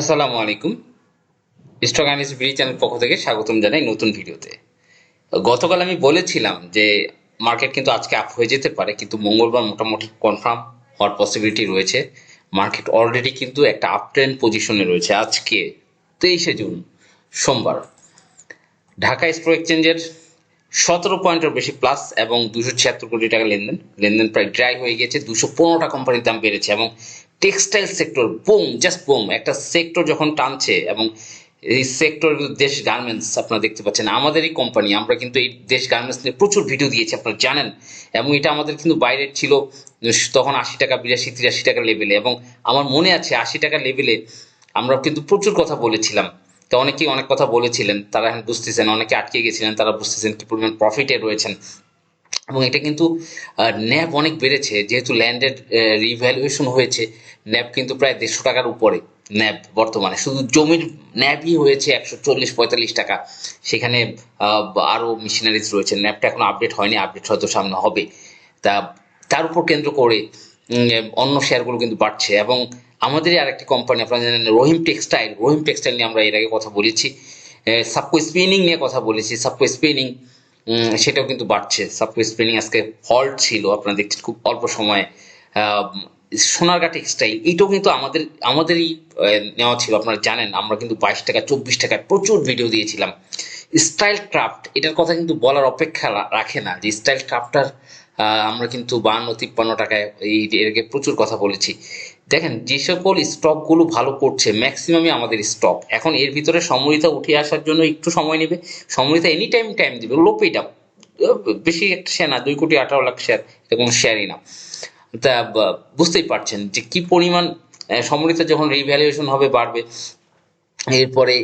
আসসালামু আলাইকুম। Stock analyst BD channel পক্ষ থেকে স্বাগতম জানাই নতুন ভিডিওতে। গতকাল আমি বলেছিলাম যে মার্কেট কিন্তু আজকে আপ হয়ে যেতে পারে, কিন্তু মঙ্গলবার মোটামুটি কনফার্ম হওয়ার পসিবিলিটি রয়েছে। মার্কেট অলরেডি কিন্তু একটা আপ ট্রেন্ড পজিশনে রয়েছে আজকে, তেইশে জুন, সোমবার। ঢাকা স্টক এক্সচেঞ্জের সতেরো পয়েন্টের বেশি প্লাস এবং দুশো ছিয়াত্তর কোটি টাকা লেনদেন। লেনদেন প্রায় ড্রাই হয়ে গেছে দুশো পনেরোটা কোম্পানির দাম বেড়েছে এবং textile sector, boom just boom, একটা সেক্টর যখন টানছে এবং এই সেক্টর দেশ গার্মেন্টস আপনারা দেখতে পাচ্ছেন, আমাদেরই কোম্পানি আমরা কিন্তু এই দেশ গার্মেন্টস নিয়ে প্রচুর ভিডিও দিয়েছি, আপনারা জানেন। এবং এটা আমাদের কিন্তু বাইরের ছিল তখন আশি টাকা, বিরাশি, তিরাশি টাকা লেভেলে এবং আমার মনে আছে আশি টাকা লেভেলে আমরা কিন্তু প্রচুর কথা বলেছিলাম। তো অনেকেই অনেক কথা বলেছিলেন, তারা এখন বুঝতেছেন, অনেকে আটকে গেছিলেন, তারা বুঝতেছেন কি পরিমাণ প্রফিটে রয়েছেন। এবং এটা কিন্তু ন্যাব অনেক বেড়েছে। যেহেতু ল্যান্ডের রিভ্যালুয়েশন হয়েছে, ন্যাপ কিন্তু প্রায় দেড়শো টাকার উপরে ন্যাব বর্তমানে। শুধু জমির ন্যাবই হয়েছে একশো চল্লিশ, পঁয়তাল্লিশ টাকা। সেখানে আরও মেশিনারিজ রয়েছে। ন্যাবটা এখনও আপডেট হয়নি আপডেট হয়তো সামনে হবে। তা, তার উপর কেন্দ্র করে অন্য শেয়ারগুলো কিন্তু বাড়ছে। এবং আমাদেরই আরেকটি কোম্পানি আপনারা জানেন, রহিম টেক্সটাইল রহিম টেক্সটাইল নিয়ে আমরা এর আগে কথা বলেছি। সাবকো স্পিনিং নিয়ে কথা বলেছি। সাবকো স্পিনিং সেটাও কিন্তু বাড়ছে। সাবকো স্পিনিং আজকে হল্ট ছিল আপনারা দেখছেন খুব অল্প সময়ে। আহ, সোনারগা টেক্সটাইল এইটাও কিন্তু আমাদের আমাদেরই নেওয়া ছিল আপনারা জানেন। আমরা কিন্তু বাইশ টাকা চব্বিশ টাকায় প্রচুর ভিডিও দিয়েছিলাম। স্টাইল ক্রাফট এটার কথা কিন্তু বলার অপেক্ষা রাখে না। যে স্টাইল ক্রাফটার আমরা কিন্তু বান্ন তিপ্পান্ন টাকায় এই আগে প্রচুর কথা বলেছি। দেখেন, যে সকল স্টকগুলো ভালো করছে ম্যাক্সিমামই আমাদের স্টক এখন এর ভিতরে সমরিতা উঠে আসার জন্য একটু সময় নেবে। সমরিতা এনি টাইম টাইম দিবে লো পেটা বেশি একটা শেয়ার না, দুই কোটি আঠারো লাখ শেয়ার এটা কোনো শেয়ারই না। তা বুঝতেই পারছেন যে কি পরিমাণ সমরিতা যখন রিভ্যালুয়েশন হবে, বাড়বে। এরপরে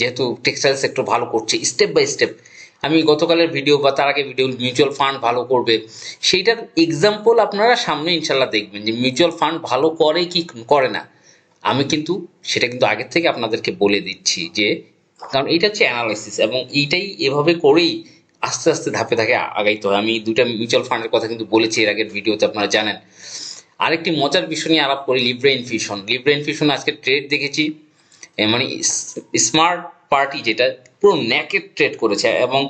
যেহেতু টেক্সটাইল সেক্টর ভালো করছে স্টেপ বাই স্টেপ আমি গতকালের ভিডিও বা তার আগে ভিডিও মিউচুয়াল ফান্ড ভালো করবে। সেইটার এক্সাম্পল আপনারা সামনে ইনশাল্লাহ দেখবেন যে মিউচুয়াল ফান্ড ভালো করে কি করে না। আমি কিন্তু সেটা কিন্তু আগের থেকে আপনাদেরকে বলে দিচ্ছি যে, কারণ এটা হচ্ছে অ্যানালাইসিস এবং এইটাই এভাবে করেই আস্তে আস্তে ধাপে ধাপে আগাইতে হয়। আমি দুইটা মিউচুয়াল ফান্ডের কথা কিন্তু বলেছি এর আগের ভিডিওতে আপনারা জানেন। আরেকটি মজার বিষয় নিয়ে আলাপ করি লিব্রা ইনফিউশন লিব্রা ইনফিউশন আজকে ট্রেড দেখেছি। মানে স্মার্ট পার্টি যেটা, পুরো ন্যাকেট ট্রেড করেছে এবং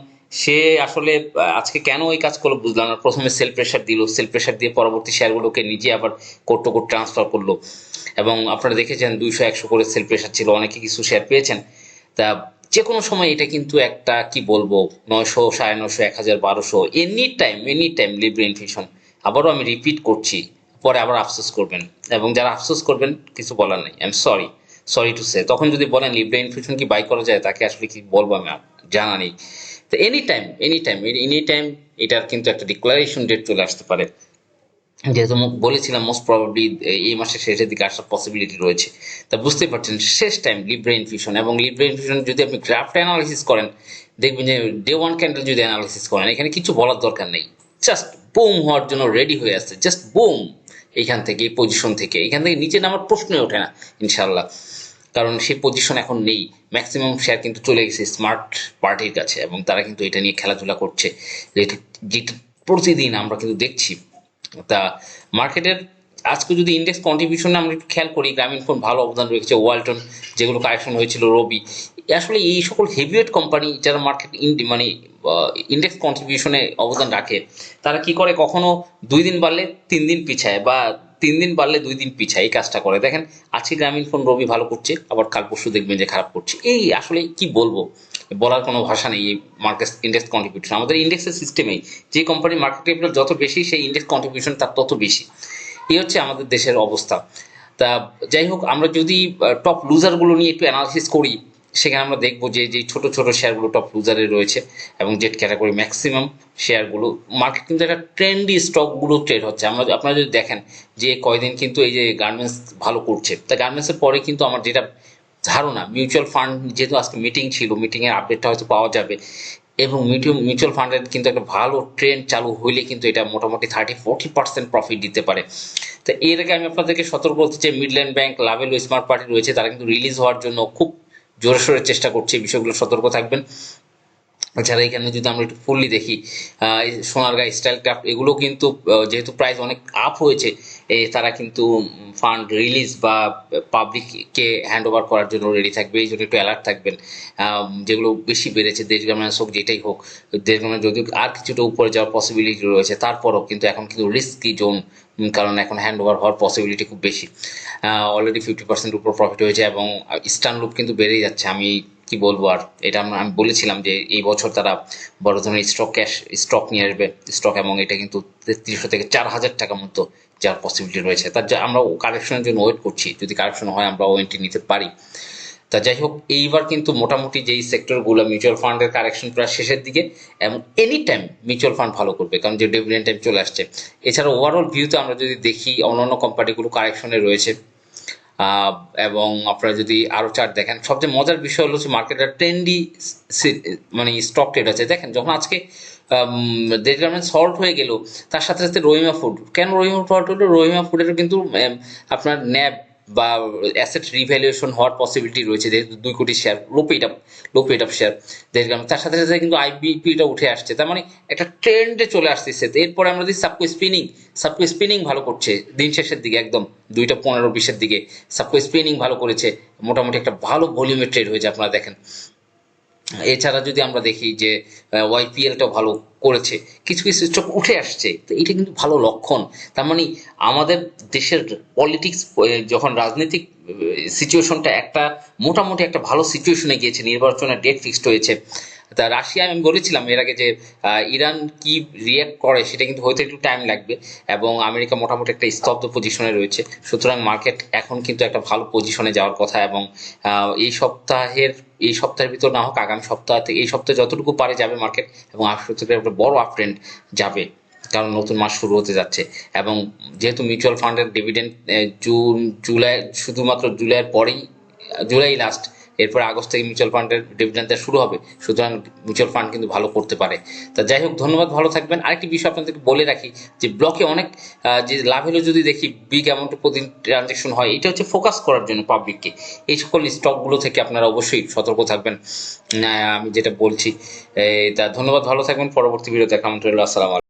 সে আসলে আজকে কেন ওই কাজ করল বুঝলাম না। প্রথমে সেল প্রেশার দিল সেল প্রেশার দিয়ে পরবর্তী শেয়ারগুলোকে নিজে আবার কোট কোট ট্রান্সফার করল। এবং আপনারা দেখেছেন দুইশো, একশো করে সেল প্রেশার ছিল, অনেকে কিছু শেয়ার পেয়েছেন। তা যে কোনো সময় এটা কিন্তু একটা, কি বলব, নয়শো, সাড়ে নয়শো, এক হাজার, বারোশো any time any time Libra Infusion আবারও আমি রিপিট করছি, পরে আবার আফসোস করবেন। এবং যারা আফসোস করবেন, কিছু বলার নেই I am sorry sorry to say. তখন যদি বলেন লিব্রা ইনফিউশন কি বাই করা যায়, তাকে আসলে কি বলব আমি জানা নেই। তো any time any time any time এটার কিন্তু একটা ডিক্লারেশন ডেট চলে আসতে পারে। যেহেতু বলেছিলাম মোস্ট প্রবাবলি এই মাসের শেষের দিকে আসার পসিবিলিটি রয়েছে। তা বুঝতে পারছেন, শেষ টাইম লিব্রা ইনফিউশন এবং লিব্রা ইনফিউশন যদি আপনি গ্রাফট অ্যানালাইসিস করেন, দেখবেন যে ডে ওয়ান ক্যান্ডেল যদি অ্যানালাইসিস করেন, এখানে কিছু বলার দরকার নেই। জাস্ট বুম হওয়ার জন্য রেডি হয়ে আসছে। জাস্ট বুম এইখান থেকে পজিশন থেকে। এখান থেকে নিচে নামার প্রশ্নই ওঠে না ইনশাল্লাহ কারণ সেই পজিশন এখন নেই। ম্যাক্সিমাম শেয়ার কিন্তু চলে গেছে স্মার্ট পার্টির কাছে এবং তারা কিন্তু এটা নিয়ে খেলাধুলা করছে। যেটা যেটা প্রতিদিন আমরা কিন্তু দেখছি, তা মার্কেটের আজকে যদি ইন্ডেক্স কন্ট্রিবিউশনে আমরা একটু খেয়াল করি, গ্রামীণ ফোন ভালো অবদান রেখেছে ওয়ালটন যেগুলো কারেকশন হয়েছিল রবি আসলে এই সকল হেভিওয়েট কোম্পানি যারা মার্কেট মানে ইন্ডেক্স কন্ট্রিবিউশনে অবদান রাখে, তারা কি করে? কখনো দুই দিন বাড়লে তিন দিন পিছায় বা তিন দিন বাড়লে দুই দিন পিছায়, এই কাজটা করে। দেখেন, আজকে গ্রামীণ ফোন রবি ভালো করছে, আবার কাল পরশু দেখবেন যে খারাপ করছে। এই আসলে কি বলব? বলার কোনো ভাষা নেই এই মার্কেট ইন্ডেক্স কন্ট্রিবিউশন আমাদের ইন্ডেক্সের সিস্টেমেই যে কোম্পানি মার্কেট ক্যাপিটাল যত বেশি, সেই ইন্ডেক্স কন্ট্রিবিউশন তার তত বেশি। এই হচ্ছে আমাদের দেশের অবস্থা। তা যাই হোক, আমরা যদি টপ লুজারগুলো নিয়ে একটু অ্যানালিসিস করি, সেখানে আমরা দেখব যে যে ছোট ছোট শেয়ারগুলো টপ লুজারে রয়েছে এবং জেট ক্যাটাগরি ম্যাক্সিমাম শেয়ারগুলো মার্কেট কিন্তু একটা ট্রেন্ডি স্টকগুলো ট্রেড হচ্ছে। আমরা আপনারা যদি দেখেন যে কয়দিন কিন্তু এই যে গার্মেন্টস ভালো করছে, তা গার্মেন্টসের পরে কিন্তু আমার যেটা ধারণা মিউচুয়াল ফান্ড যেহেতু আজকে মিটিং ছিল মিটিংয়ের আপডেটটা হয়তো পাওয়া যাবে। এবং মিউচুয়াল ফান্ডের কিন্তু একটা ভালো ট্রেন্ড চালু হইলে কিন্তু এটা মোটামুটি থার্টি ফোর্টি পার্সেন্ট প্রফিট দিতে পারে। তো এর আগে আমি আপনাদেরকে সতর্ক বলতে চাই Midland bank level smart party রয়েছে, তারা কিন্তু রিলিজ হওয়ার জন্য খুব জোরে সোরে চেষ্টা করছে। বিষয়গুলো সতর্ক থাকবেন। এছাড়া এখানে যদি আমরা একটু ফুললি দেখি সোনারগাঁ স্টাইল ক্রাফট এগুলো কিন্তু যেহেতু প্রাইস অনেক আপ হয়েছে তারা কিন্তু ফান্ড রিলিজ বা পাবলিককে হ্যান্ড ওভার করার জন্য রেডি থাকবে। এই জন্য একটু অ্যালার্ট থাকবেন। যেগুলো বেশি বেড়েছে, দেশ গার্মেন্টস হোক, যেটাই হোক, দেশ গার্মেন্টস যদিও আর কিছুটা উপরে যাওয়ার পসিবিলিটি রয়েছে, তারপরও কিন্তু এখন কিন্তু রিস্কি জোন কারণ এখন হ্যান্ড ওভার হওয়ার পসিবিলিটি খুব বেশি। অলরেডি ফিফটি পার্সেন্ট উপর প্রফিট হয়েছে এবং স্টার্ন লুপ কিন্তু বেড়েই যাচ্ছে। আমি কি বলব আর? এটা আমি বলেছিলাম যে এই বছর তারা বড় ধরনের স্টক ক্যাশ স্টক নিয়ে আসবে। স্টক এবং এটা কিন্তু তিনশো থেকে চার হাজার টাকা মতো যার পসিবিলিটি রয়েছে। তার যা আমরা কারেকশনের জন্য ওয়েট করছি। যদি কারেকশন হয়, আমরা ওয়েন্টি নিতে পারি। তা যাই হোক, এইবার কিন্তু মোটামুটি যেই সেক্টরগুলো মিউচুয়াল ফান্ডের কারেকশন প্রায় শেষের দিকে এবং এনি টাইম মিউচুয়াল ফান্ড ভালো করবে, কারণ যে ডিভিডেন্ড টাইম চলে আসছে। এছাড়া ওভারঅল ভিউতে আমরা যদি দেখি, অন্যান্য কোম্পানিগুলো কারেকশনে রয়েছে। এবং আপনারা যদি আরও চার্ট দেখেন, সবচেয়ে মজার বিষয় হলো যে মার্কেটের ট্রেন্ডি মানে স্টক ট্রেড আছে। দেখেন, যখন আজকে দেশ গার্মেন্টস সল্ট হয়ে গেল, তার সাথে সাথে রহিমা ফুড কেন রহিমা ফুড হলো? রহিমা ফুডের কিন্তু আপনার ন্যাব বা অ্যাসেট রিভ্যালুয়েশন হওয়ার পসিবিলিটি রয়েছে, যেহেতু দুই কোটি share low paid up low paid up share যেহেতু তার সাথে সাথে কিন্তু আইবিপিটা উঠে আসছে। তার মানে একটা ট্রেন্ডে চলে আসতেছে। এরপরে আমরা যদি সাবকো স্পিনিং সাবকো স্পিনিং ভালো করছে। দিন শেষের দিকে একদম দুইটা পনেরো বিশের দিকে সাবকো স্পিনিং ভালো করেছে। মোটামুটি একটা ভালো ভলিউমের ট্রেড হয়েছে, আপনারা দেখেন। এছাড়া যদি আমরা দেখি যে ওয়াইপিএলটা ভালো করেছে, কিছু কিছু স্টক উঠে আসছে, তো এটা কিন্তু ভালো লক্ষণ। তার মানে আমাদের দেশের পলিটিক্স যখন রাজনৈতিক সিচুয়েশনটা একটা মোটামুটি একটা ভালো সিচুয়েশনে গিয়েছে, নির্বাচনের ডেট ফিক্সড হয়েছে। তা রাশিয়া আমি বলেছিলাম এর আগে যে ইরান কি রিয়াক্ট করে সেটা কিন্তু হয়তো একটু টাইম লাগবে এবং আমেরিকা মোটামুটি একটা স্তব্ধ পজিশনে রয়েছে। সুতরাং মার্কেট এখন কিন্তু একটা ভালো পজিশনে যাওয়ার কথা এবং এই সপ্তাহের এই সপ্তাহের ভিতর না হোক, আগামী সপ্তাহ থেকে, এই সপ্তাহে যতটুকু পারে যাবে মার্কেট এবং আসলে একটা বড় আপ ট্রেন্ড যাবে, কারণ নতুন মাস শুরু হতে যাচ্ছে এবং যেহেতু মিউচুয়াল ফান্ডের ডিভিডেন্ড জুন, জুলাই, শুধুমাত্র জুলাইয়ের পরেই, জুলাই লাস্ট এরপর আগস্ট থেকে মিউচুয়াল ফান্ডের ডিভিডেন্ড দেওয়া শুরু হবে। সুতরাং মিউচুয়াল ফান্ড কিন্তু ভালো করতে পারে। তা যাই হোক, ধন্যবাদ, ভালো থাকবেন। আরেকটি বিষয় আপনাদেরকে বলে রাখি যে ব্লকে অনেক যে লাভ যদি দেখি বিগ অ্যামাউন্টে প্রতিদিন ট্রানজেকশন হয়, এটা হচ্ছে ফোকাস করার জন্য পাবলিককে এই সকল স্টকগুলো থেকে আপনারা অবশ্যই সতর্ক থাকবেন। আমি যেটা বলছি তা ধন্যবাদ, ভালো থাকবেন। পরবর্তী ভিডিও দেখা আসসালামু আলাইকুম।